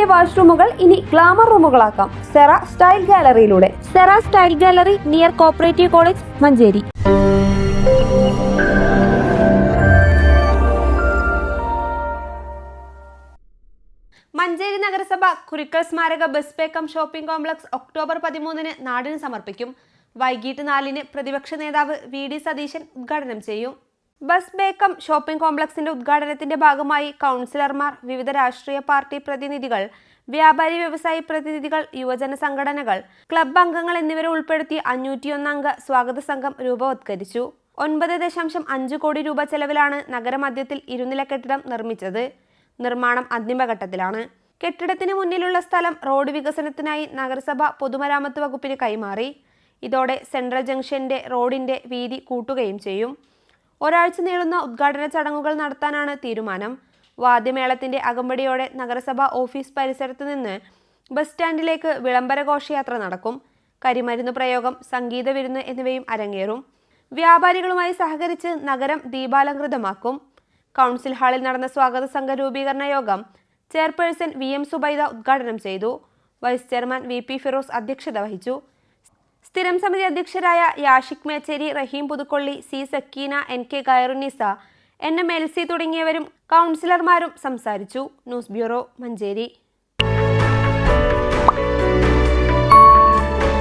വീടിന്റെ വാഷ്റൂമുകൾ ഇനി ഗ്ലാമർ റൂമുകളാക്കാം. Sera style ഗാലറിയിലൂടെ. Sera style gallery near cooperative college Manjeri. Manjeri നഗരസഭ കുരുക്കൽ സ്മാരക bus bay cum shopping complex October പതിമൂന്നിന് നാടിന് സമർപ്പിക്കും. വൈകിട്ട് നാലിന് പ്രതിപക്ഷ നേതാവ് വി ഡി സതീശൻ ഉദ്ഘാടനം ചെയ്യും. ബസ് ബേക്കം ഷോപ്പിംഗ് കോംപ്ലക്സിന്റെ ഉദ്ഘാടനത്തിന്റെ ഭാഗമായി കൗൺസിലർമാർ വിവിധ രാഷ്ട്രീയ പാർട്ടി പ്രതിനിധികൾ വ്യാപാരി വ്യവസായി പ്രതിനിധികൾ യുവജന സംഘടനകൾ ക്ലബ് അംഗങ്ങൾ എന്നിവരെ ഉൾപ്പെടുത്തി അഞ്ഞൂറ്റിയൊന്ന് അംഗ സ്വാഗത സംഘം രൂപവത്കരിച്ചു. ഒൻപത് ദശാംശം അഞ്ച് കോടി രൂപ ചെലവിലാണ് നഗരമധ്യത്തിൽ ഇരുനില കെട്ടിടം നിർമ്മിച്ചത്. നിർമ്മാണം അന്തിമഘട്ടത്തിലാണ്. കെട്ടിടത്തിന് മുന്നിലുള്ള സ്ഥലം റോഡ് വികസനത്തിനായി നഗരസഭ പൊതുമരാമത്ത് വകുപ്പിന് കൈമാറി. ഇതോടെ സെൻട്രൽ ജംഗ്ഷന്റെ റോഡിന്റെ വീതി കൂട്ടുകയും ചെയ്യും. ഒരാഴ്ച നീളുന്ന ഉദ്ഘാടന ചടങ്ങുകൾ നടത്താനാണ് തീരുമാനം. വാദ്യമേളത്തിന്റെ അകമ്പടിയോടെ നഗരസഭ ഓഫീസ് പരിസരത്ത് നിന്ന് ബസ് സ്റ്റാൻഡിലേക്ക് വിളംബര ഘോഷയാത്ര നടക്കും. കരിമരുന്ന് പ്രയോഗം സംഗീത വിരുന്ന് എന്നിവയും അരങ്ങേറും. വ്യാപാരികളുമായി സഹകരിച്ച് നഗരം ദീപാലങ്കൃതമാക്കും കൗൺസിൽ ഹാളിൽ നടന്ന സ്വാഗത സംഘ രൂപീകരണ യോഗം ചെയർപേഴ്സൺ വി എം സുബൈദ ഉദ്ഘാടനം ചെയ്തു. Vice chairman V P Firoz അധ്യക്ഷത വഹിച്ചു. സ്ഥിരം സമിതി അധ്യക്ഷരായ Yasik Mecheri Raheem Puthukkolli C Sakeena N K Khairunnisa N M L C തുടങ്ങിയവരും കൗൺസിലർമാരും സംസാരിച്ചു. News bureau Manjeri.